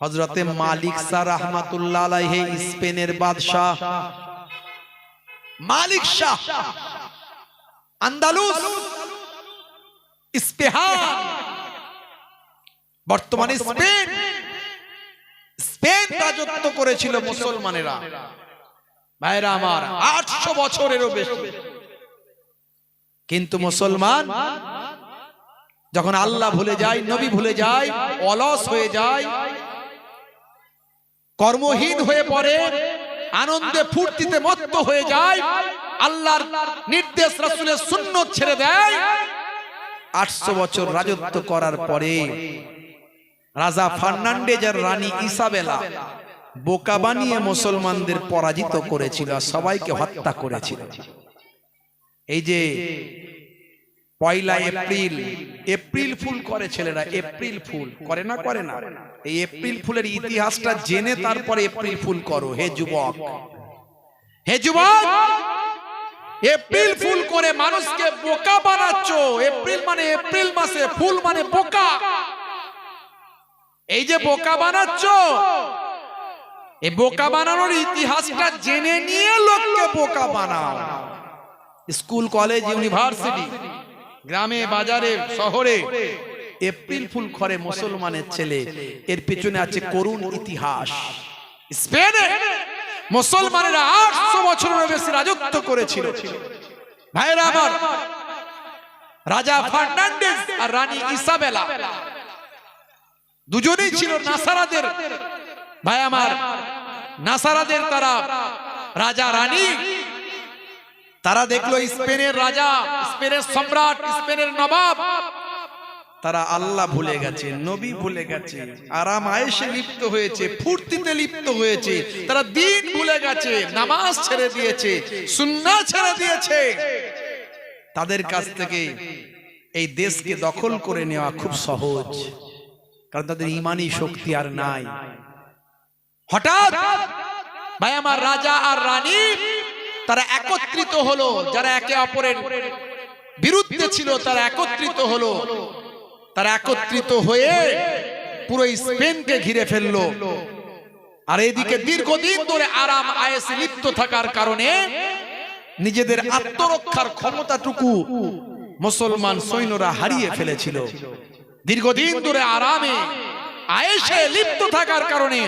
হজরতে মালিক শাহ রহমাতুল্লাহ আলাইহি স্পেনের বাদশাহ। মালিক শাহ। আন্দালুস। স্পেহান বর্তমানে স্পেন। স্পেন রাজত্ব করেছিল মুসলমানেরা। ভাইরা আমার আটশো বছরেরও বেশি। কিন্তু মুসলমান যখন আল্লাহ ভুলে যায় নবী ভুলে যায় অলস হয়ে যায় কর্মহীন হয়ে পড়ে, আনন্দে ফুর্তিতে মত্ত হয়ে যায়, আল্লাহর নির্দেশ রাসূলের সুন্নত ছেড়ে দেয়। আটশো বছর রাজত্ব করার পরে রাজা ফার্নান্ডেজ আর রানী ইসাবেলা বোকা বানিয়ে মুসলমানদের পরাজিত করেছিল, সবাইকে হত্যা করেছিল। এই যে পয়লা এপ্রিল এপ্রিল ফুল করে ছেলেরা, এপ্রিল ফুল। করে না করে না? এই এপ্রিল ফুলের ইতিহাসটা জেনে তারপরে এপ্রিল ফুল করো। হে যুবক। হে যুবক! এপ্রিল ফুল করে মানুষকে বোকা বানাচ্ছ। এপ্রিল মানে এপ্রিল মাসে, ফুল মানে বোকা। এই যে বোকা বানাচ্ছ, এই বোকা বানানোর ইতিহাসটা জেনে নিয়ে লোককে বোকা বানাও। স্কুল, কলেজ, ইউনিভার্সিটি গ্রামে বাজারে শহরে এপ্রিল ফুল করে মুসলমানের ছেলে। এর পেছনে আছে করুণ ইতিহাস। স্পেনে মুসলমানেরা আটশো বছরের বেশি রাজত্ব করেছিল। ভাইরা আমার রাজা ফার্নান্ডেজ আর রানী ইসাবেলা। দুজনেই ছিল নাসারাদের। ভাই আমার নাসারাদের তারা রাজা রানী। তারা দেখল স্পেনের রাজা। স্পেনের সম্রাট, স্পেনের নবাব। তারা আল্লাহ ভুলে গেছে, নবী ভুলে গেছে, আরাম আয়েসে লিপ্ত হয়েছে, ফুর্তিতে লিপ্ত হয়েছে। তারা দিন ভুলে গেছে, নামাজ ছেড়ে দিয়েছে সুন্না ছেড়ে দিয়েছে। তাদের কাছ থেকে এই দেশকে দখল করে নেওয়া খুব সহজ, কারণ তাদের ইমানি শক্তি আর নাই। হঠাৎ ভাই আমার রাজা আর রানী, তারা একত্রিত হলো, যারা একে অপরের বিরুদ্ধে ছিল তারা একত্রিত হলো। তারা একত্রিত হয়ে পুরো স্পেনকে ঘিরে ফেলল। আর এদিকে দীর্ঘদিন ধরে আরাম আয়েসে লিপ্ত থাকার কারণে নিজেদের আত্মরক্ষার ক্ষমতাটুকু মুসলমান সৈন্যরা হারিয়ে ফেলেছিল। দীর্ঘদিন ধরে আরামে আয়েসে লিপ্ত থাকার কারণে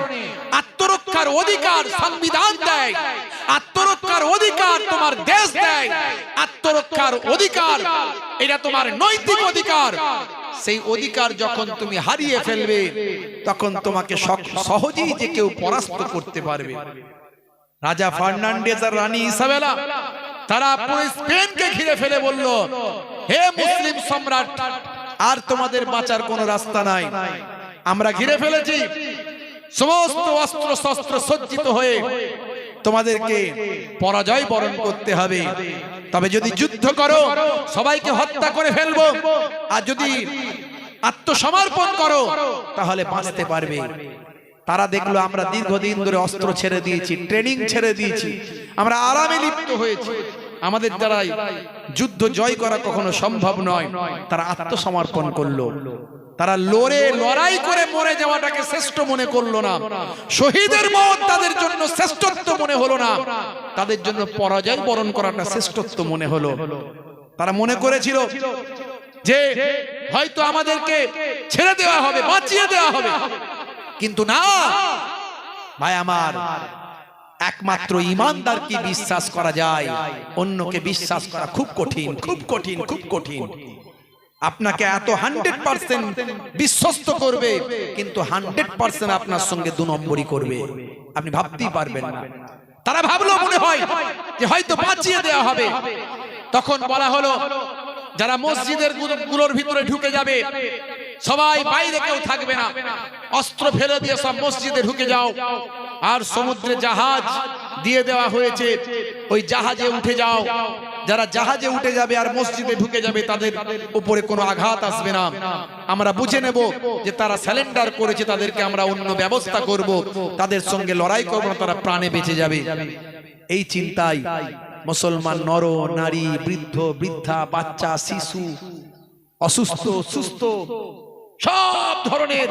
আত্মরক্ষার অধিকার সংবিধান দেয়। আত্মরক্ষার অধিকার তোমার দেশ দেয়। আত্মরক্ষার অধিকার, এটা তোমার নৈতিক অধিকার। সেই অধিকার যখন তুমি হারিয়ে ফেলবে, তখন তোমাকে সহজেই যে কেউ পরাস্ত করতে পারবে। রাজা ফার্নান্ডেজ আর রানী ইসাবেলা, তারা পুরো স্পেনকে ঘিরে ফেলে বলল, হে মুসলিম সম্রাট, আর তোমাদের বাঁচার কোনো রাস্তা নাই। আমরা ঘিরে ফেলেছি। সমস্ত অস্ত্র শস্ত্র সজ্জিত হয়ে তোমাদেরকে পরাজয় বরণ করতে হবে। তবে যদি যুদ্ধ করো সবাইকে হত্যা করে ফেলব। আর যদি আত্মসমর্পণ করো তাহলে বাঁচতে পারবে। তারা দেখল আমরা দীর্ঘদিন ধরে অস্ত্র ছেড়ে দিয়েছি ট্রেনিং ছেড়ে দিয়েছি। আমরা আরামে লিপ্ত হয়েছি। আমাদের দ্বারাই যুদ্ধ জয় করা কখনো সম্ভব নয়। তারা আত্মসমর্পণ করল। তারা লড়ে লড়াই করে মরে যাওয়াটাকে শ্রেষ্ঠ মনে করল না। শহীদের মত তাদের জন্য শ্রেষ্ঠত্ব মনে হলো না। তাদের জন্য পরাজয় বরণ করাটা শ্রেষ্ঠত্ব মনে হলো। তারা মনে করেছিল যে হয়তো আমাদেরকে ছেড়ে দেওয়া হবে বাঁচিয়ে দেওয়া হবে। কিন্তু না। ভাই আমার একমাত্র ইমানদারকে বিশ্বাস করা যায়? অন্যকে বিশ্বাস করা খুব কঠিন খুব কঠিন খুব কঠিন। আপনাকে এত হান্ড্রেড পার্সেন্ট বিশ্বস্ত করবে কিন্তু হান্ড্রেড পার্সেন্ট আপনার সঙ্গে দু নম্বরই করবে। আপনি ভাবতেই পারবেন না। তারা ভাবলো মনে হয় যে হয়তো বাঁচিয়ে দেওয়া হবে। তখন বলা হলো যারা মসজিদের গুলো- গুলোর ভিতরে ঢুকে যাবে সবাই বাইরে কেউ থাকবে না। অস্ত্র ফেলে দিয়ে সব মসজিদে ঢুকে যাও। আর সমুদ্রে জাহাজ দিয়ে দেওয়া হয়েছে। ওই জাহাজে উঠে যাও। যারা জাহাজে উঠে যাবে আর মসজিদে ঢুকে যাবে, তাদের উপরে কোনো আঘাত আসবে না। আমরা বুঝে নেব যে তারা স্যালেন্ডার করেছে, তাদেরকে আমরা অন্য ব্যবস্থা করব। তাদের সঙ্গে লড়াই করব না, তারা প্রাণে বেঁচে যাবে। এই চিন্তায় মুসলমান নর, নারী, বৃদ্ধ, বৃদ্ধা, বাচ্চা, শিশু, অসুস্থ, সুস্থ সব ধরনের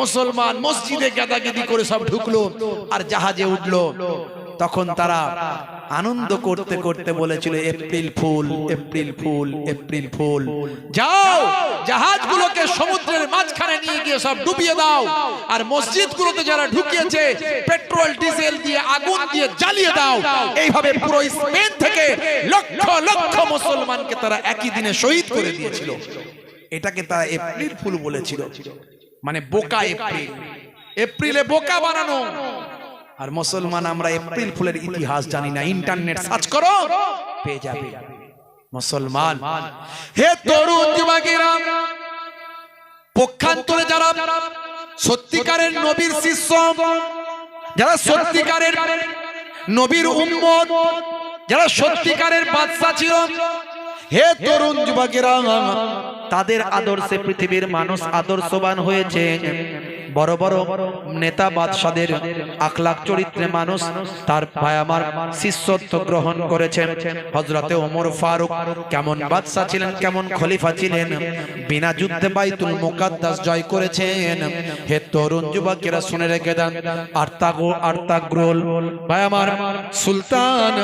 মুসলমান মসজিদে গাদাগিদি করে সব ঢুকলো আর জাহাজে উঠল। তখন তারা আনন্দ করতে করতে বলেছিল, April fool April fool April fool. যাও, জাহাজগুলোকে সমুদ্রের মাঝখানে নিয়ে গিয়ে সব ডুবিয়ে দাও। আর মসজিদগুলোতে যারা ঢুকিয়েছে, পেট্রোল, ডিজেল দিয়ে আগুন দিয়ে জ্বালিয়ে দাও। এইভাবে পুরো স্পেন থেকে লক্ষ লক্ষ মুসলমানকে তারা একই দিনে শহীদ করে দিয়েছিল। এটাকে তারা এপ্রিল ফুল বলেছিল। মানে বোকা এপ্রিল। এপ্রিলে বোকা বানানো। আর মুসলমান, আমরা এপ্রিল ফুলের ইতিহাস জানি না, ইন্টারনেট সার্চ করো, পেয়ে যাবে। মুসলমান, হে তরুণ যুবকেরা, পক্ষান্তরে যারা সত্যিকারের নবীর শিষ্য, যারা সত্যিকারের নবীর উম্মত, যারা সত্যিকারের বাদশা ছিল হে তরুণ যুবকেরা তাদের আদর্শে পৃথিবীর মানুষ আদর্শবান হয়েছে। বড় বড় নেতা বাদশাদের আখলাক চরিত্রে মানুষ, তার আমার শিষ্যত্ব গ্রহণ করেছেন। হজরতে ওমর ফারুক কেমন বাদশা ছিলেন, কেমন খলিফা ছিলেন? বিনা যুদ্ধে বাইতুল মুকাদ্দাস জয় করেছেন। হে তরুণ যুবকেরা শুনে রেখে দেন, আর্তাগো আর্তাগ্রোল, ভাই আমার সুলতান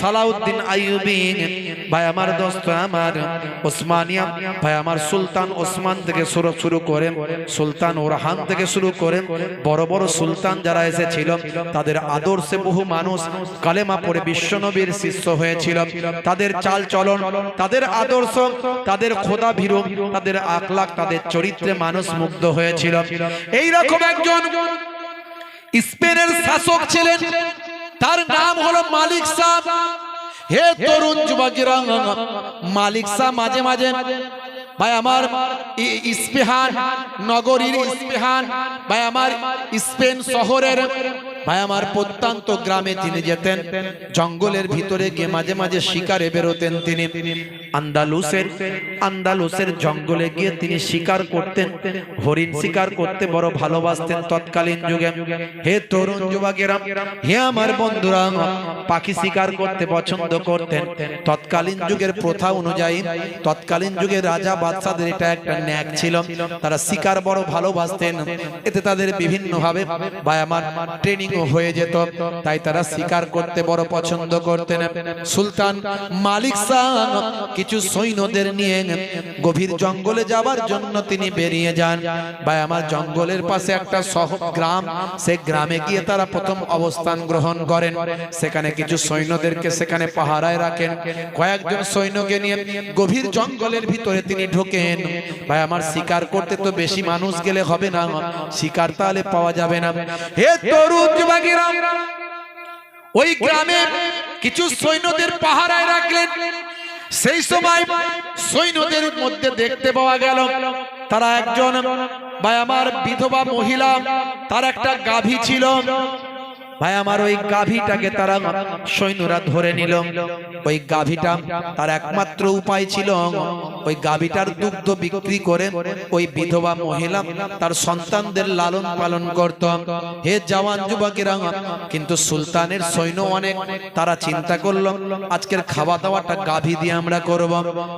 সালাউদ্দিন আইয়ুবী, ভাই আমার দোস্ত আমার ওসমানিয়া, ভাই আমার সুলতান ওসমান থেকে শুরু শুরু করে সুলতান ওরহান থেকে শুরু করে বড় বড় সুলতান যারা এসেছিল, তাদের আদর্শে বহু মানুষ কালেমা পড়ে বিশ্বনবীর শিষ্য হয়েছিল। তাদের চাল চলন তাদের আদর্শ, তাদের খোদা ভীরু, তাদের আকলাক তাদের চরিত্রে মানুষ মুগ্ধ হয়েছিল। এই রকম একজন স্পেনের শাসক ছিলেন। তার নাম হলো মালিক সাহ হে তরুণ যুবকেরা, মালিক শাহ মাঝে মাঝে ভাই আমার ইস্পেহান নগরীর ইস্পেহান। ভাই আমার স্পেন শহরের ভাই, আমার প্রত্যন্ত গ্রামে তিনি যেতেন। জঙ্গলের ভিতরে গিয়ে মাঝে মাঝে শিকারে বেরোতেন তিনি। আন্দালুসের আন্দালুসের জঙ্গলে গিয়ে তিনি শিকার করতেন। হরিণ শিকার করতে বড় ভালোবাসতেন তৎকালীন যুগে। হে তরুণ যুবকেরা, হে আমার বন্ধুরা, পাখি শিকার করতে পছন্দ করতেন। তৎকালীন যুগের প্রথা অনুযায়ী, তৎকালীন যুগে রাজা বাদশাদের এটা একটা ন্যাক ছিল। তারা শিকার বড় ভালোবাসতেন। এতে তাদের বিভিন্ন ভাবে বা আমার ট্রেনিং হয়ে যেত, তাই তারা শিকার করতে বড় পছন্দ করতেন। সুলতান মালিক শাহ কিছু সৈন্যদের নিয়ে গভীর জঙ্গলে যাবার জন্য তিনি বেরিয়ে যান। বা আমার জঙ্গলের পাশে একটা শহ গ্রাম, সে গ্রামে গিয়ে তারা প্রথম অবস্থান গ্রহণ করেন। সেখানে কিছু সৈন্যদেরকে সেখানে পাহারায় রাখেন। কয়েকজন সৈন্যকে নিয়ে গভীর জঙ্গলের ভিতরে তিনি ঢোকেন। ভাই, আমার শিকার করতে তো বেশি মানুষ গেলে হবে না। শিকার তাহলে পাওয়া যাবে না। হে তরুণ যুবকেরা ওই গ্রামে কিছু সৈন্যদের পাহারায় রাখলেন। সেই সময় সৈন্যদের মধ্যে দেখতে পাওয়া গেল, তারা একজন ভাই আমার বিধবা মহিলা, তার একটা গাভী ছিল। ভাই, আমার ওই গাভীটাকে তারা সৈন্যরা ধরে নিল। ওই গাভীটা তার একমাত্র উপায় ছিল, ওই গাভীটার দুগ্ধ বিক্রি করে ওই বিধবা মহিলা তার সন্তানদের লালন পালন করত। হে জওয়ান যুবকেরা, কিন্তু সুলতানের সৈন্য অনেক, তারা চিন্তা করল, আজকের খাওয়া দাওয়াটা গাভী দিয়ে আমরা করব।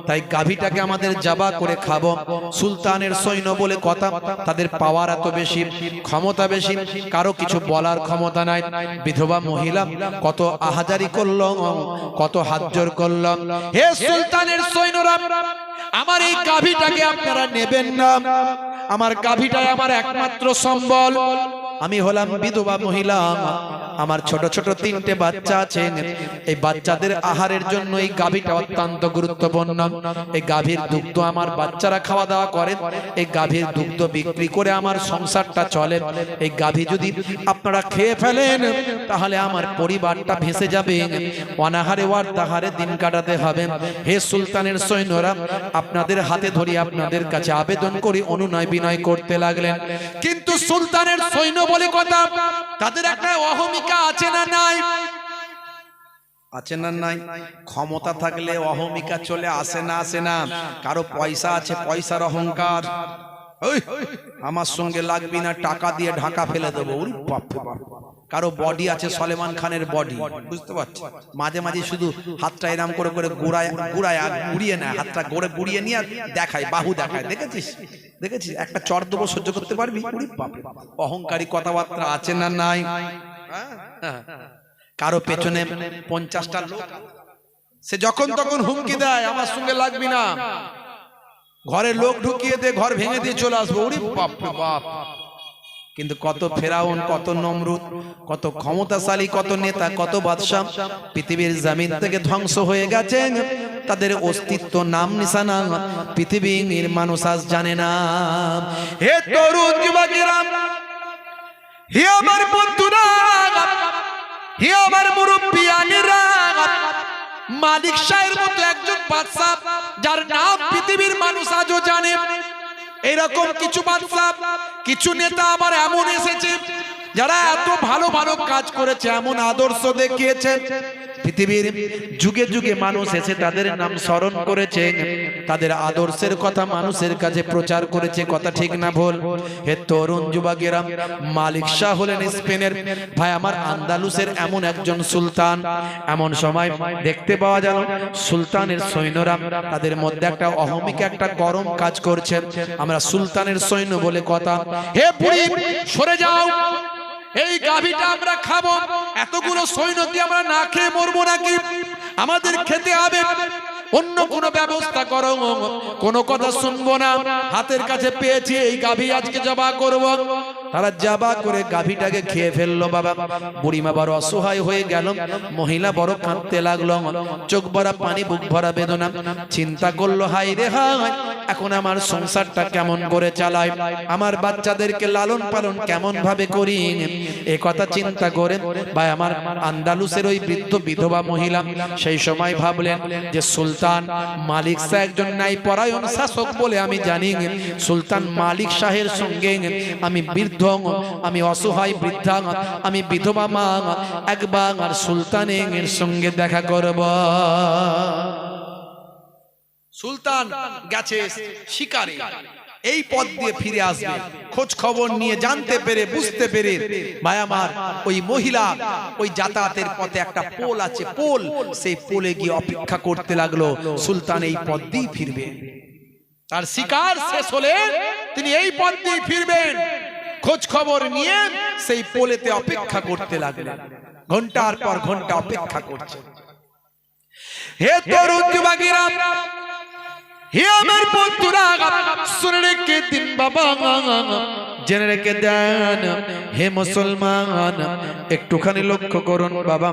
তাই গাভীটাকে আমাদের জাবা করে খাব। সুলতানের সৈন্য বলে কথা, তাদের পাওয়ার এত বেশি, ক্ষমতা বেশি, কারও কিছু বলার ক্ষমতা নাই। বিধবা মহিলা, কত আহাজারি করল কত হাতজোর করল হে সুলতানের সৈন্যরা, আমার এই গাভীটাকে আপনারা নেবেন না। আমার গাভীটাই আমার একমাত্র সম্বল। আমি হলাম বিধবা মহিলা, আমার ছোট ছোট তিনটে বাচ্চা আছে। এই বাচ্চাদের আহারের জন্য এই গাভীটা অত্যন্ত গুরুত্বপূর্ণ। এই গাভীর দুগ্ধ আমার বাচ্চারা খাওয়া দাওয়া করে। এই গাভীর দুগ্ধ বিক্রি করে আমার সংসারটা চলে। এই গাভী যদি আপনারা খেয়ে ফেলেন, তাহলে আমার পরিবারটা ভেসে যাবে। অনাহারে ওয়ার তাহারে দিন কাটাতে হবে। হে সুলতানের সৈন্যরা, আপনাদের হাতে ধরি আপনাদের কাছে আবেদন করি অনুনয় বিনয় করতে লাগলেন। কিন্তু সুলতানের সৈন্য বলে কথা, তাদের একটা অহমিকা আছে না নাই? আছে না নাই? ক্ষমতা থাকলে অহমিকা চলে আসে না আসে না। কারও পয়সা আছে, পয়সার অহংকার। আমার সঙ্গে লাগবি না, টাকা দিয়ে ঢাকা ফেলে দেবো। বাপ বাপ। কারও বডি আছে সলেমান খানের বডি বুঝতে পারছি? মাঝে মাঝে শুধু হাতটা এরাম করে করে গুড়ায় গুড়ায় গুড়িয়ে নেয়। হাতটা গড়ে গুড়িয়ে নিয়ে দেখায় বাহু দেখায়। দেখেছিস? দেখেছিস? একটা চর দেবো সহ্য করতে পারবি। অহংকারী কথাবার্তা আছে না নাই? হ্যাঁ। কারও পেছনে পঞ্চাশটা লোক। সে যখন তখন হুমকি দেয় আমার সঙ্গে লাগবি না। ঘরে লোক ঢুকিয়ে দে ঘর ভেঙে দিয়ে চলে আসব। ওরে বাপ বাপ। কিন্তু কত ফেরাউন, কত নমরুদ, কত ক্ষমতাশালী, কত নেতা, কত বাদশাহ পৃথিবীর জমিন থেকে ধ্বংস হয়ে গেছে তাদের অস্তিত্ব নাম নিশানা পৃথিবীর মানুষ আজ জানে না। হে তরুণ যুবকেরা, হে আমার বন্ধুরা, হে আমার মুরব্বিয়ানেরা মালিক শাহের মতো একজন বাদশাহ, যার নাম পৃথিবীর মানুষ আজও জানে। এরকম কিছু বাদশাহ কিছু নেতা আবার এমন এসেছে যারা এত ভালো ভালো কাজ করেছে এমন আদর্শ দেখিয়েছে পৃথিবীর যুগে যুগে মানুষ এসে তাদের নাম স্মরণ করেছে, তাদের আদর্শের কথা মানুষের কাছে প্রচার করেছে, কথা ঠিক না ভুল। হে তরুণ যুবকেরা, মালিক শাহ হলেন স্পেনের, ভাই আমার আন্দালুসের এমন একজন সুলতান। এমন সময় দেখতে পাওয়া গেল, সুলতানের সৈন্যরা তাদের মধ্যে একটা অহমিক, একটা গরম কাজ করছে আমরা সুলতানের সৈন্য বলে কথা, হে বুড়ি, সরে যাও! এই গাভীটা আমরা খাব। এতগুলো সৈন্য দিয়ে আমরা না খেয়ে মরবো নাকি? আমাদের খেতে হবে। অন্য কোনো ব্যবস্থা করো। কোন কথা শুনব না। হাতের কাছে পেয়েছি এই গাভী আজকে জবা করব। তারা জাবা করে গাভীটাকে খেয়ে ফেলল বাবা। বুড়িমা বড় অসহায় হয়ে গেল। মহিলা বড় কাঁদতে লাগল। চোখ ভরা পানি, বুক ভরা বেদনা। চিন্তা করল হাই রে হাই এখন আমার সংসারটা কেমন করে চালাই? আমার বাচ্চাদেরকে লালন পালন কেমন ভাবে করি? এ কথা চিন্তা করে ভাই, আমার আন্দালুসের ওই বৃদ্ধ বিধবা মহিলা সেই সময় ভাবলেন যে, সুলতান মালিক শাহ একজন নাই পরায়ণ শাসক বলে আমি জানি। সুলতান মালিক শাহের সঙ্গে আমি বৃদ্ধ, আমি অসহায় বৃদ্ধা, আমি বিধবা মা, একবার সুলতানের সঙ্গে দেখা করব। সুলতান গেছে শিকারে। এই পথ দিয়ে ফিরে আসবে। খোঁজ খবর নিয়ে জানতে পেরে, বুঝতে পেরে আমার ওই মহিলা ওই যাতায়াতের পথে একটা পোল আছে, পোল। সেই পোলে গিয়ে অপেক্ষা করতে লাগল। সুলতান এই পথ দিয়ে ফিরবে। তার শিকার শেষ হলে তিনি এই পথ দিয়ে ফিরবেন। খোঁজ খবর নিয়ে সেই পোলেতে অপেক্ষা করতে লাগলেন। ঘণ্টার পর ঘণ্টা অপেক্ষা করছে। হে তরুণ যুবকেরা হে আমার বন্ধুরা শুনে রেখে দিন বাবা। জেনে রেখে দেন, হে মুসলমান, একটুখানি লক্ষ্য করুন বাবা।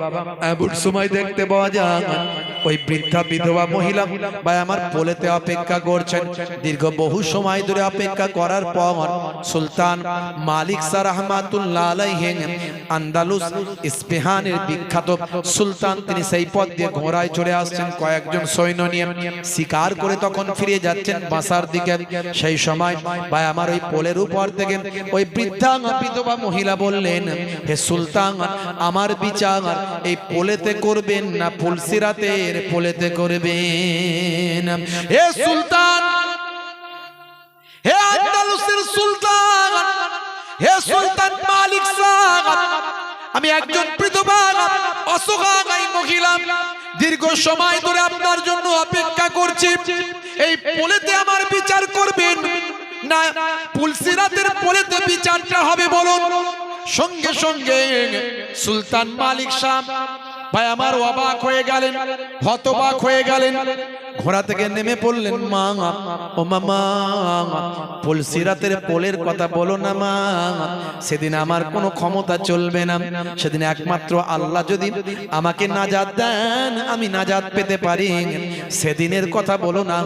এমন সময় দেখতে পাওয়া যায় ওই বৃদ্ধা বিধবা মহিলা বা আমার পোলেতে অপেক্ষা করছেন। দীর্ঘ বহু সময় ধরে অপেক্ষা করার পর সুলতান মালিক সার রহমাতুল্লাহ আলাইহিন আন্দালুস ইস্পেহানের বিখ্যাত সুলতান, তিনি সেই পথ দিয়ে ঘোড়ায় চড়ে আসছেন কয়েকজন সৈন্য নিয়ে। শিকার করে তখন ফিরে যাচ্ছেন বাসার দিকে। সেই সময় ভাই, আমার ওই পোলের উপর থেকে ওই বৃদ্ধা বিধবা মহিলা বললেন, হে সুলতান, আমার বিচার এই পোলেতে করবেন না পোলেতে করবেন? হে সুলতান, হে আন্দালুসের সুলতান, হে সুলতান মালিক আমি একজন অসহায় মহিলা, দীর্ঘ সময় ধরে আপনার জন্য অপেক্ষা করছি। এই পোলেতে আমার বিচার করবেন না পুলসিরাতের পোলেতে বিচারটা হবে বলুন। সঙ্গে সঙ্গে সুলতান মালিক শাহ ভাই, আমার অবাক হয়ে গেলেন, হতবাক হয়ে গেলেন। ঘোড়া থেকে নেমে পড়লেন, মা, ও মামা পুলসিরাতের পোলের কথা বলো না, মা। সেদিন আমার কোনো ক্ষমতা চলবে না। সেদিন একমাত্র আল্লাহ যদি আমাকে নাজাত দেন, আমি নাজাত পেতে পারি। সেদিনের কথা বলো না,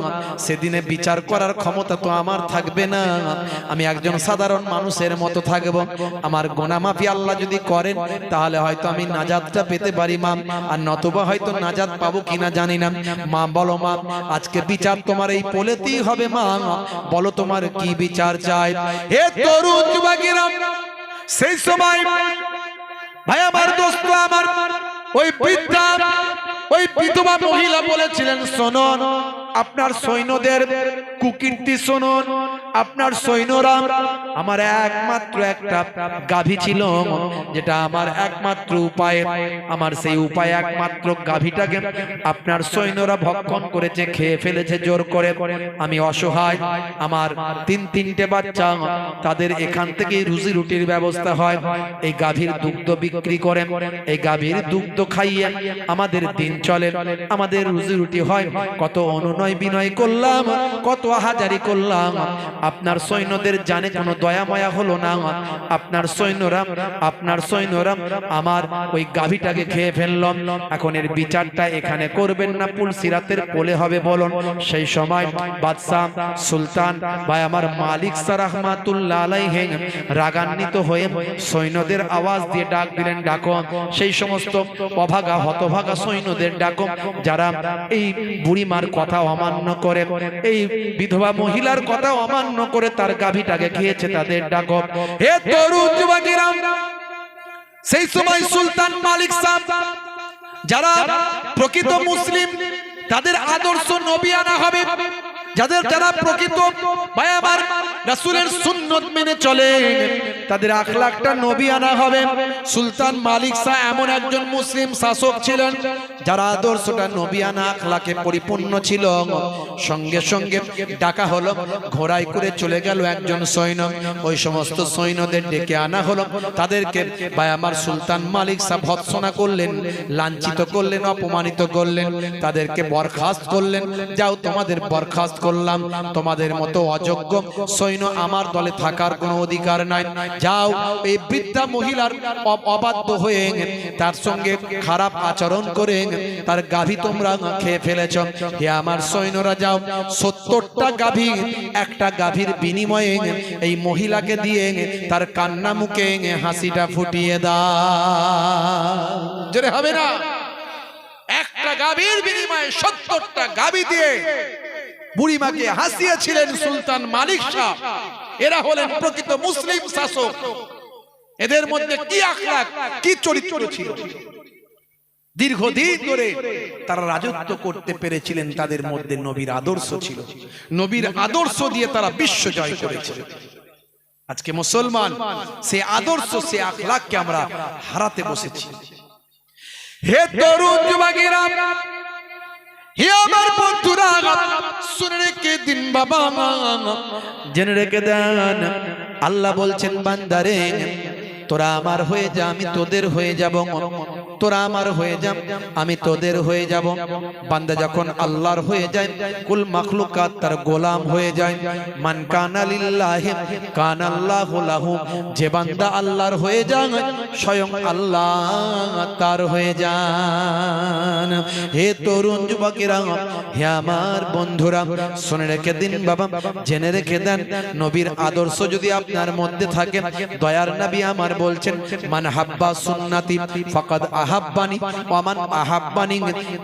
সেদিনে বিচার করার ক্ষমতা তো আমার থাকবে না। আমি একজন সাধারণ মানুষের মতো থাকব। আমার গোনামাফি আল্লাহ যদি করেন, তাহলে হয়তো আমি নাজাতটা পেতে পারি, মা। আর নতবা হয়তো নাজাত পাবো কিনা জানি না। মা, বলো মা, আজকে বিচার তোমার এই পোলেতেই হবে মা। বলো তোমার কি বিচার চাই? হে তরুণ যুবকেরা, সেই সময় ভাই, আমার দোস্ত, আমার ওই বৃদ্ধা, ওই বিধবা মহিলা বলেছিলেন শোনন আপনার সৈন্যদের কুকীর্তি শুনুন আপনার সৈন্যরা আমার একমাত্র একটা গাভী ছিল যেটা আমার একমাত্র উপায়। আমার সেই উপায় একমাত্র গাভীটাকে আপনার সৈন্যরা ভক্ষণ করেছে, খেয়ে ফেলেছে, জোর করে। আমি অসহায়, আমার তিন তিনটে বাচ্চা, তাদের এখান থেকে রুজি রুটির ব্যবস্থা হয়। এই গাভীর দুগ্ধ বিক্রি করে, এই গাভীর দুগ্ধ খাইয়ে আমাদের দিন চলে। আমাদের রুজি রুটি হয়। কত অনুনয় বিনয় করলাম, কত হাজারি করলাম। আপনার সৈন্যদের জানে কোনো দয়া মায়া হলো না। আপনার সৈন্যরা আপনার সৈন্যরা আমার ওই গাভীটাকে খেয়ে ফেললাম এখন এর বিচারটা এখানে করবেন না পুলসিরাতের কোলে হবে বলুন। সেই সময় বাদশাহ সুলতান বা আমার মালিক সারাহমাতুল্লাহ আলাইহে রাগান্বিত হয়ে সৈন্যদের আওয়াজ দিয়ে ডাক দিলেন, ডাকো। সেই সমস্ত অভাগা, হতভাগা সৈন্যদের ডাকো, যারা এই বুড়িমার কথা অমান্য করে, এই বিধবা মহিলার কথা অমান্য করে তার গাভীটাকে খেয়েছে তাদের ডাক হে তরুণ যুবকেরাম সেই সময় সুলতান মালিক সাহ যারা প্রকৃত মুসলিম, তাদের আদর্শ নবী আনা হবে। যাদের যারা প্রকৃত ভাই আমার রাসূলের সুন্নত মেনে চলে তাদের আখলাকটা নবী আনা হবে। সুলতান মালিক শাহ এমন একজন মুসলিম শাসক ছিলেন যারা আদর্শটা নবী আনা আখলাকে পরিপূর্ণ ছিল সঙ্গে সঙ্গে ডাকা হলো ঘোড়ায় করে চলে গেল একজন সৈন্য। ওই সমস্ত সৈন্যদের ডেকে আনা হলো। তাদেরকে ভাই আমার সুলতান মালিক শাহ ভৎসনা করলেন লাঞ্ছিত করলেন অপমানিত করলেন। তাদেরকে বরখাস্ত করলেন। যাও তোমাদের বরখাস্ত করলাম তোমাদের মতো অযোগ্য সৈন্য আমার দলে থাকার কোনো অধিকার নাই। যাও, এই বৃদ্ধা মহিলার অবাধ্য হয়ে তার সঙ্গে খারাপ আচরণ করে তার গাভী তোমরা খেয়ে ফেলেছ। হে আমার সৈন্যরা, যাও, সত্তরটা গাভী একটা গাভীর বিনিময়ে এই মহিলাকে দিয়ে তার কান্না মুখে হাসিটা ফুটিয়ে দাও। হবে না? একটা গাভীর বিনিময়ে সত্তরটা গাভী দিয়ে বুড়িমাকে হাসিয়েছিলেন সুলতান মালিক শাহ। এরা হলেন প্রকৃত মুসলিম শাসক। এদের মধ্যে কি আখলাক? কি চরিত্র ছিল? দীর্ঘদিন ধরে তারা রাজত্ব করতে পেরেছিলেন তাদের মধ্যে নবীর আদর্শ ছিল। নবীর আদর্শ দিয়ে তারা বিশ্ব জয় করেছিল আজকে মুসলমান সে আদর্শ সে আখলাককে আমরা হারাতে বসেছি। হে তরুণ যুবকেরা হে আমার বন্ধুরা, শুনে রেখে দিন বাবা জেনে রেখে দেন, আল্লাহ বলছেন, বান্দারে, তোরা আমার হয়ে যা, আমি তোদের হয়ে যাব। তোরা আমার হয়ে যা আমি তোদের হয়ে যাব। বান্দা যখন আল্লাহর হয়ে যায়, কুল মাখলুকাত তার গোলাম হয়ে যায়। মান কানা লিল্লাহি, কানা আল্লাহু লাহু। যে বান্দা আল্লাহর হয়ে যায় স্বয়ং আল্লাহ তার হয়ে যান। হে তরুণ যুবকেরা, হে আমার বন্ধুরা, শুনে রেখে দিন বাবা, জেনে রেখে দেন, নবীর আদর্শ যদি আপনার মধ্যে থাকে, দয়ার নবী আমার বলছেন, মান হাব্বা সুন্নাতি, ফাকাদ আহাব্বানি ওয়া মান আহাব্বানি,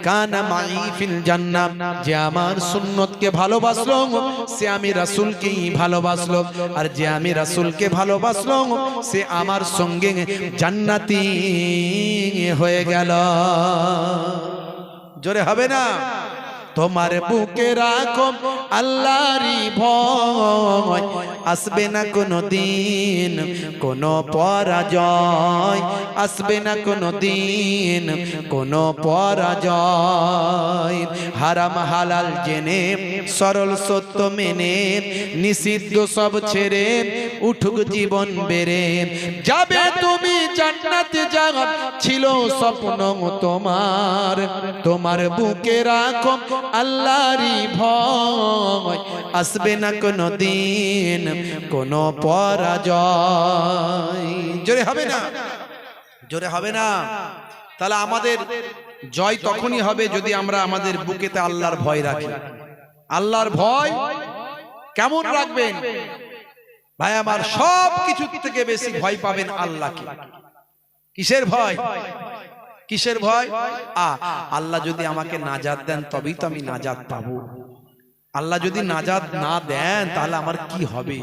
কানা মাই ফিল জান্নাহ। যে আমার সুন্নতকে ভালোবাসলো, সে আমি রাসূলকেই ভালোবাসলো। আর যে আমি রাসূলকে ভালোবাসলো, সে আমার সঙ্গে জান্নাতী হয়ে গেল। জোরে হবে না? তোমার বুকে রাখো আল্লাহরই ভয়। আসবে না কোনো দিন কোনো পরাজয়। আসবে না কোনো দিন কোনো পরাজয়। হারাম হালাল জেনে, সরল সত্য মেনে, নিষিদ্ধ সব ছেড়ে উঠুক জীবন বেড়ে। যাবে তুমি জান্নাতে যাও ছিল স্বপ্ন তোমার। তোমার বুকে রাখো আল্লাহরই ভয়। আসবে না কোনো দিন কোনো পরাজয়। জোরে হবে না? জোরে হবে না? তাহলে আমাদের জয় তখনই হবে যদি আমরা আমাদের বুকেতে আল্লাহর ভয় রাখি। আল্লাহর ভয় কেমন রাখবেন? ভাই, আমার সব কিছু থেকে বেশি ভয় পাবেন আল্লাহকে। কিসের ভয়? কিসের ভয়? আ, আল্লাহ যদি আমাকে নাজাত দেন, তবেই তো আমি নাজাত পাবো। আল্লাহ যদি নাজাত না দেন, তাহলে আমার কি হবে?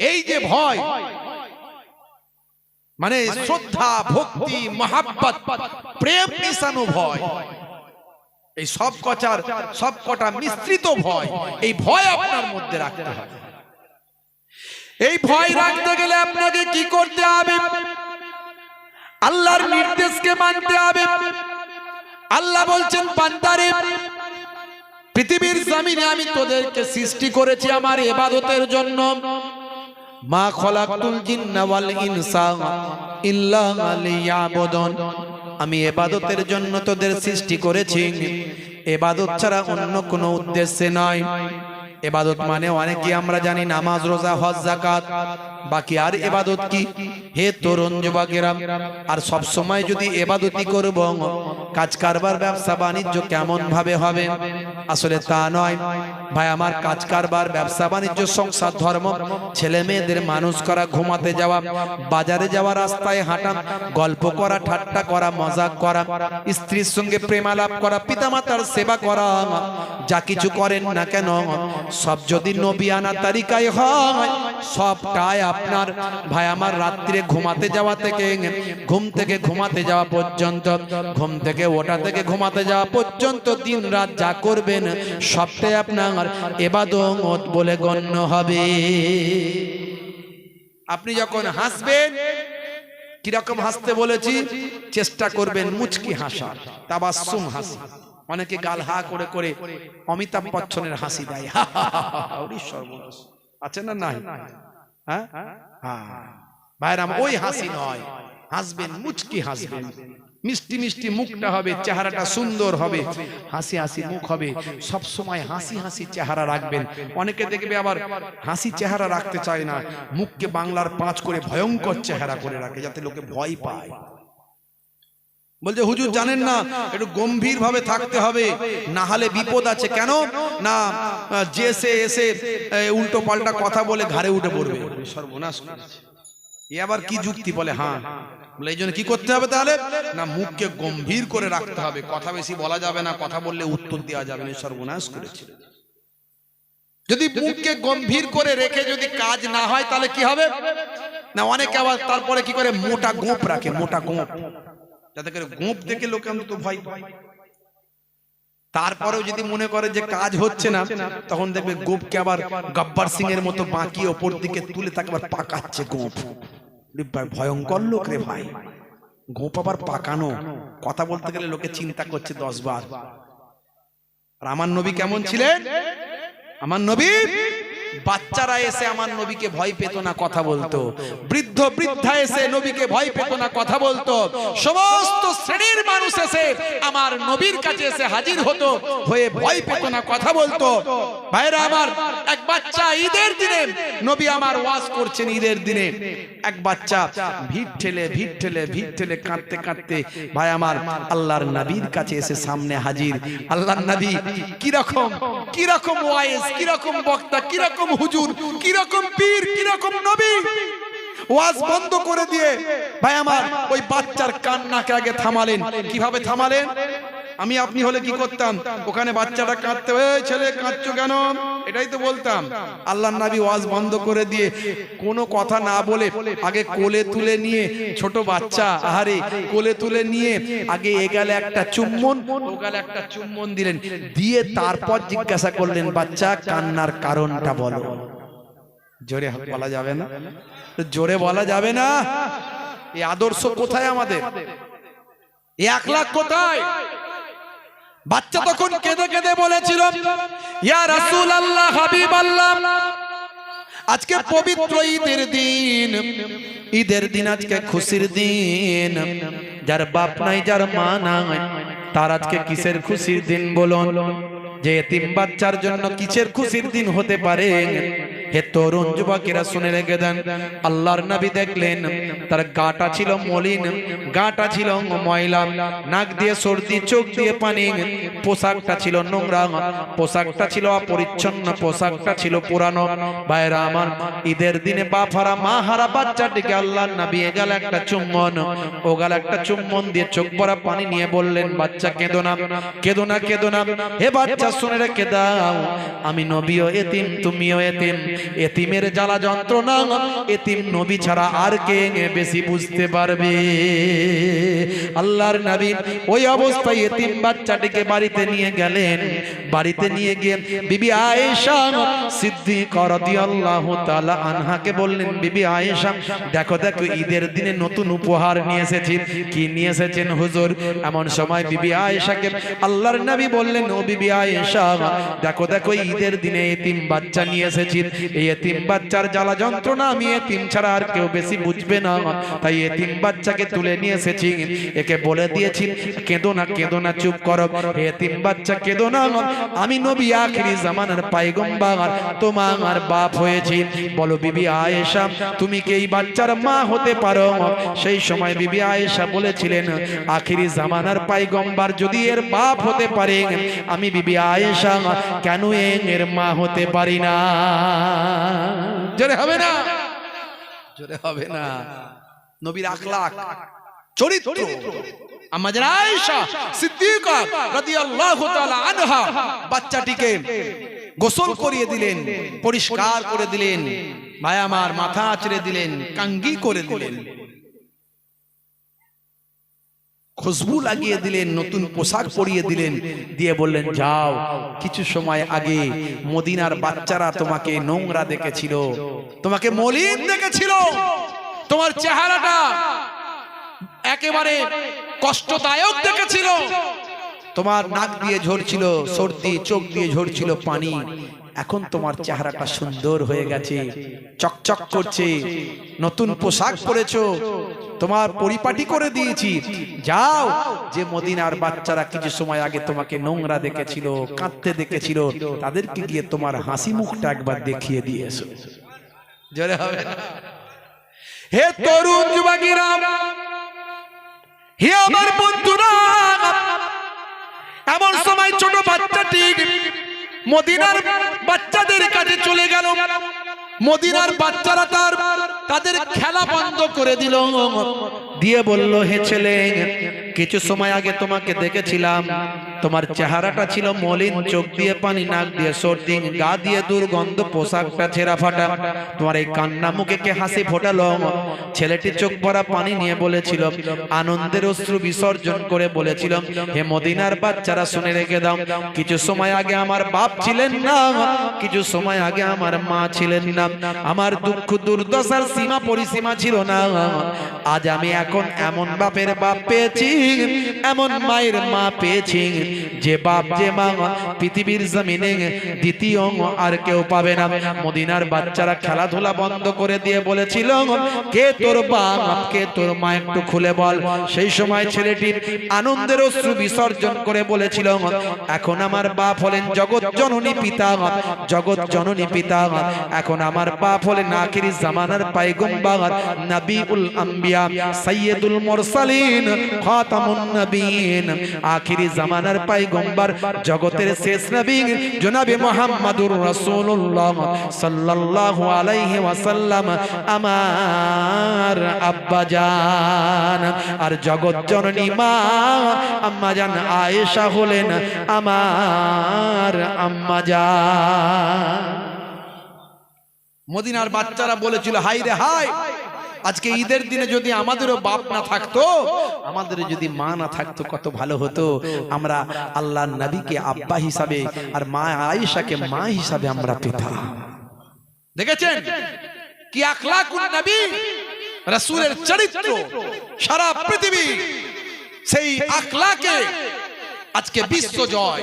এই যে ভয় মানে শ্রদ্ধা, ভক্তি, মহাব্বত, প্রেম মিশানো ভয়, এই সব কচার সব কটা মিশ্রিত ভয়, এই ভয় আপনার মধ্যে রাখতে হবে। এই ভয় রাখতে গেলে আপনাকে কি করতে হবে? আল্লাহর নির্দেশকে মানতে হবে। আল্লাহ বলছেন পান্তারে পৃথিবীর জমিনে আমি তোদেরকে সৃষ্টি করেছি আমার এবাদতের জন্য। মা খলাকুল জিন্না ওয়াল ইনসা ইল্লা লিয়াবুদুন। আমি এবাদতের জন্য তোদের সৃষ্টি করেছি। এবাদত ছাড়া অন্য কোনো উদ্দেশ্যে নয়। এবাদত মানে অনেকে আমরা জানি নামাজ, রোজা, হজ জাকাত বাকি আর এবাদত কি? হে তরুণ যুবকেরা, আর সব সময় যদি এবাদতি করব, কাজ কারবার, ব্যবসা, বাণিজ্য কেমন ভাবে হবে? আসলে তা নয়। ভাই, আমার কাজ কারবার, ব্যবসা, বাণিজ্য, সংসার, ধর্ম, ছেলে মেয়েদের মানুষ করা, ঘুমাতে যাওয়া, বাজারে যাওয়া, রাস্তায় হাঁটা, গল্প করা, ঠাট্টা করা, মজাক করা, স্ত্রীর সঙ্গে প্রেমালাপ করা, পিতামাতার সেবা করা, যা কিছু করেন না কেন, সব যদি নবী আনা তালিকায় হয়, সবটাই আপনার ভাই আমার রাত্রে ঘুমাতে যাওয়া থেকে ঘুম থেকে ঘুমাতে যাওয়া পর্যন্ত ঘুম থেকে ওটা থেকে ঘুমাতে যাওয়া পর্যন্ত দিন রাত যা করবেন সবটাই আপনার এবাদত বলে গণ্য হবে আপনি যখন হাসবেন কীরকম হাসতে বলেছি চেষ্টা করবেন মুচকি হাসা তাবাসুম হাসি অনেকে গাল হা করে করে অমিতাভ বচ্চনের হাসি দেয়। আছে না নাই হ্যাঁ? ওই হাসি নয়। হাসবেন মুচকি হাসবেন। মিষ্টি মিষ্টি মুখটা হবে চেহারাটা সুন্দর হবে। হাসি হাসি মুখ হবে। সব সময় হাসি হাসি চেহারা রাখবেন। অনেকে দেখবে আবার হাসি চেহারা রাখতে চায় না। মুখকে বাংলার পাঁচ করে ভয়ঙ্কর চেহারা করে রাখে যাতে লোকে ভয় পায়। বলছে হুজুর জানেন না একটু গম্ভীর ভাবে থাকতে হবে। না হলে বিপদ আছে কেন? না যে সে এসে উল্টো পাল্টা কথা বলে ঘাড়ে উঠে পড়বে। সর্বনাশ করেছে। এ আবার কি যুক্তি বলে হ্যাঁ বলে এই জন্য কি করতে হবে তাহলে? না মুখকে গম্ভীর করে রাখতে হবে। কথা বেশি বলা যাবে না কথা বললে উত্তর দেওয়া যাবে না সর্বনাশ করেছে। যদি মুখকে গম্ভীর করে রেখে যদি কাজ না হয় তাহলে কি হবে? না অনেকে আবার তারপরে কি করে? মোটা গোপ রাখে মোটা গোপ। যাতে করে গোপ দেখে লোকে অন্তত ভয় পায়। তারপরেও যদি মনে করে যে কাজ হচ্ছে না, তখন দেখবে গোপকে আবার গব্বার সিং এর মতো বাঁকি ওপর দিকে তুলে তাকে আবার পাকাচ্ছে গোপ। ভয়ঙ্কর লোক রে ভাই। গোপ আবার পাকানো। কথা বলতে গেলে লোকে চিন্তা করছে দশ বার। আমার নবী কেমন ছিলেন? আমার নবী বাচ্চারা এসে আমার নবীকে ভয় পেত না কথা বলতো। বৃদ্ধ বৃদ্ধা এসে নবীকে ভয় পেত না কথা বলতো। সমস্ত শ্রেণির মানুষ এসে আমার নবীর কাছে এসে হাজির হতো, হয়ে ভয় পেত না কথা বলতো। ভাইরা আমার, এক বাচ্চা ঈদের দিনে নবী আমার ওয়াজ করছেন ঈদের দিনে। এক বাচ্চা ভিড় ঠেলে ভিড় ঠেলে ভিড় ঠেলে কাঁদতে কাঁদতে ভাই আমার আল্লাহর নবীর কাছে এসে সামনে হাজির। আল্লাহর নবী, কীরকম কীরকম ওয়াইজ, কীরকম বক্তা, কীরকম হুজুর, কীরকম পীর, কীরকম নবী? ওয়াজ বন্ধ করে দিয়ে, ভাই আমার ওই বাচ্চার কান্নাকে আগে থামালেন। কীভাবে থামালেন? আমি আপনি হলে কি করতাম? ওখানে বাচ্চাটা কাঁদতে এই ছেলে, কাঁদছো কেন? এটাই তো বলতাম। আল্লাহ নাবি ওয়াজ বন্ধ করে দিয়ে কোনো কথা না বলে আগে কোলে তুলে নিয়ে, ছোট বাচ্চা, আহারে, কোলে তুলে নিয়ে আগে এগালে একটা চুম্বন, ওগালে একটা চুম্বন দিলেন। দিয়ে তারপর জিজ্ঞাসা করলেন, বাচ্চা, কান্নার কারণটা বলো। জোরে বলা যাবে না? জোরে বলা যাবে না? এই আদর্শ কোথায় আমাদের? এক লাখ কোথায়? বাচ্চা তখন কেঁদে কেঁদে বলেছিল ইয়া রাসূল আল্লাহ হাবিব আল্লাহ আজকে পবিত্র ঈদের দিন। ঈদের দিন আজকে খুশির দিন। যার বাপ নাই যার মা নাই তার আজকে কিসের খুশির দিন বলুন? যে এতিম বাচ্চার জন্য কিসের খুশির দিন হতে পারে? হে তরুণ যুবকেরা শুনে রেখে দেন। আল্লাহর নবী দেখলেন, তার গাটা ছিল মলিন, গাটা ছিল ময়লা, নাক দিয়ে সর্দি, চোখ দিয়ে পানি, পোশাকটা ছিল নোংরা, পোশাকটা ছিল অপরিচ্ছন্ন, পোশাকটা ছিল পুরানো। ভাইরা আমার, ঈদের দিনে বাপ হারা মা হারা বাচ্চাটিকে আল্লাহর নবী এ গেল একটা চুম্বন, ও গেল একটা চুম্বন দিয়ে চোখ ভরা পানি নিয়ে বললেন, বাচ্চা, কেঁদো না কেঁদো না কেঁদো না, হে বাচ্চা, শুনে রেখে দাও, আমি নবীও এতিম, তুমিও এতিম এতিমের জ্বালা যন্ত্রণা, এতিম নবী ছাড়া আর কে বেশি বুঝতে পারবে? আল্লাহর নবী ওই অবস্থায় এতিম বাচ্চাটিকে বাড়িতে নিয়ে গেলেন। বাড়িতে নিয়ে গিয়ে বিবি আয়েশা সিদ্দিক রাদিয়াল্লাহু তাআলা আনহাকে বললেন, বিবি আয়েশা, দেখো দেখো, ঈদের দিনে নতুন উপহার নিয়ে এসেছি কি নিয়ে এসেছেন হুজুর? এমন সময় বিবি আয়েশাকে আল্লাহর নবী বললেন, ও বিবি আয়েশা, দেখো দেখো, ঈদের দিনে এতিম বাচ্চা নিয়ে এসেছি এই এতিম বাচ্চার জ্বালা যন্ত্রণা আমি এতিম ছাড়া আর কেউ বেশি বুঝবে না। তাই এতিম বাচ্চাকে তুলে নিয়ে এসেছি। একে বলে দিয়েছি, কেঁদো না কেঁদো না, চুপ করো। এতিম বাচ্চা, কেঁদো না আমি নবী আখিরি জামানার পাইগম্বার তোমার বাপ হয়েছি। বলো, বিবি আয়েশা, তুমি কি এই বাচ্চার মা হতে পারো সেই সময় বিবি আয়েশা বলেছিলেন, আখিরি জামানার পাইগম্বার যদি এর বাপ হতে পারে, আমি বিবি আয়েশা, কেন এর মা হতে পারি না? জোরে হবে না? জোরে হবে না। নবীর আখলাক চরিত্র। আমাদের আয়েশা সিদ্দিকা রাদিয়াল্লাহু তাআলা আনহা বাচ্চাটিকে গোসল করিয়ে দিলেন পরিষ্কার করে দিলেন ভাই আমার মাথা আঁচড়ে দিলেন কাঙ্গি করে দিলেন। খুশবু লাগিয়ে দিলেন, নতুন পোশাক পরিয়ে দিলেন, দিয়ে বললেন, যাও, কিছু সময় আগে মদিনার বাচ্চারা তোমাকে নোংরা দেখেছিল। তোমাকে মলিন দেখেছিল। তোমার চেহারাটা একেবারে কষ্টদায়ক দেখেছিল। তোমার নাক দিয়ে ঝরছিল সর্দি, চোখ দিয়ে ঝরছিল পানি। এখন তোমার চেহারাটা সুন্দর হয়ে গেছে, চকচক করছে, নতুন পোশাক পরেছো। তোমার পরিপাটি করে দিয়েছি। যাও। যে মদিনার বাচ্চারা কিছু সময় আগে তোমাকে নোংরা দেখেছিল কাঁদতে দেখেছিল তাদেরকে গিয়ে তোমার হাসি মুখটা একবার দেখিয়ে দিয়েছ। জোরে হবে হে তরুণ যুবকেরা হে আমার বন্ধুরা এমন সময় ছোট বাচ্চাটি মদিনার বাচ্চাদের কাছে চলে গেল। মদিনার বাচ্চারা তার তাদের খেলা বন্ধ করে দিল। দিয়ে বলল, হে ছেলে, কিছু সময় আগে তোমাকে দেখেছিলাম। তোমার চেহারাটা ছিল মলিন, চোখ দিয়ে পানি, নাক দিয়ে সর্দি, গা দিয়ে দুর্গন্ধ, পোশাকটা ছেঁড়া ফাটা। তোমার এই কান্না মুখে কে হাসি ফোটালো? ছেলেটি চোখ ভরা পানি নিয়ে বলেছিল, আনন্দের অশ্রু বিসর্জন করে বলেছিল, হে মদিনার বাচ্চারা, শুনে রেখে দাও, কিছু সময় আগে আমার বাপ ছিলেন না, কিছু সময় আগে আমার মা ছিলেন না। আমার দুঃখ দুর্দশার সীমা পরিসীমা ছিল না। আজ আমি এখন এমন বাপের বাপ পেয়েছি, এমন মায়ের মা পেয়েছি, যে বাপ, যে মা পৃথিবীর জমিনে দ্বিতীয় আর কেউ পাবে না। মদিনার বাচ্চারা খেলাধুলা বন্ধ করে দিয়ে বলেছিল, কে তোর বাপ? কে তোর মা? একটু খুলে বল। সেই সময় ছেলেটি আনন্দের অশ্রু বিসর্জন করে বলেছিল, এখন আমার বাপ হলেন জগৎ জননী পিতা, জগৎ জননী পিতা। এখন আমার বাপ হলেন আখিরি জামানার পাইগম্বার, নবিউল আম্বিয়া। সাইয়্যিদুল মুরসালিন, খাতামুন নবীন। আখিরি জামানার পাইগম্বার, জগতের শেষ নবী, জনাবে মুহাম্মাদুর রাসূলুল্লাহ সাল্লাল্লাহু আলাইহি ওয়াসাল্লাম। আমার আব্বা জান, আর জগৎ জননী মা, আম্মা জান আয়েশা হলেন আমার আম্মা জান। মদিনার বাচ্চারা বলেছিল হাই রে হাই আজকে ঈদের দিনে যদি আমাদেরও বাপ না থাকতো আমাদের যদি মা না থাকতো কত ভালো হতো। আমরা আল্লাহ নবীকে আব্বা হিসাবে আর মা আয়েশাকে মা হিসাবে আমরা পেতাম। দেখেছেন? কি আখলাকুন নবী? রাসূলের চরিত্র। সারা পৃথিবী সেই আখলাকে আজকে বিশ্ব জয়।